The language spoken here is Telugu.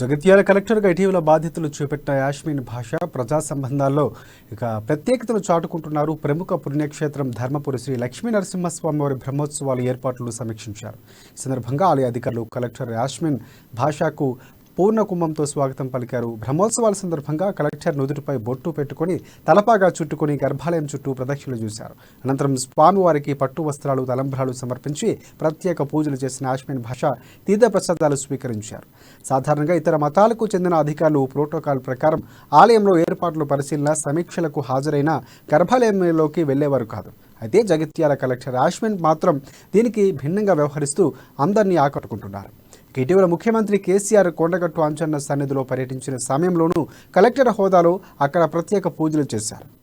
జగిత్యాల కలెక్టర్గా ఇటీవల బాధ్యతలు చేపట్టిన యాస్మిన్ భాష ప్రజా సంబంధాల్లో ఇక ప్రత్యేకతను చాటుకుంటున్నారు. ప్రముఖ పుణ్యక్షేత్రం ధర్మపురి శ్రీ లక్ష్మీ నరసింహస్వామి వారి బ్రహ్మోత్సవాల ఏర్పాట్లు సమీక్షించారు. ఈ సందర్భంగా ఆలయ అధికారులు కలెక్టర్ యాస్మిన్ భాషకు పూర్ణ కుంభంతో స్వాగతం పలికారు. బ్రహ్మోత్సవాల సందర్భంగా కలెక్టర్ నుదుటిపై బొట్టు పెట్టుకొని తలపాగా చుట్టుకొని గర్భాలయం చుట్టూ ప్రదక్షిణలు చూశారు. అనంతరం స్వామివారికి పట్టు వస్త్రాలు తలంబ్రాలు సమర్పించి ప్రత్యేక పూజలు చేసిన ఆశ్మిన్ భాష తీర్థ ప్రసాదాలు స్వీకరించారు. సాధారణంగా ఇతర మతాలకు చెందిన అధికారులు ప్రోటోకాల్ ప్రకారం ఆలయంలో ఏర్పాట్లు పరిశీలన సమీక్షలకు హాజరైన గర్భాలయంలోకి వెళ్ళేవారు కాదు. అయితే జగిత్యాల కలెక్టర్ ఆశ్విన్ మాత్రం దీనికి భిన్నంగా వ్యవహరిస్తూ అందరినీ ఆకట్టుకుంటున్నారు. ఇటీవల ముఖ్యమంత్రి కేసీఆర్ కొండగట్టు అంచన్న సన్నిధిలో పర్యటించిన సమయంలోనూ కలెక్టర్ హోదాలో అక్కడ ప్రత్యేక పూజలు చేశారు.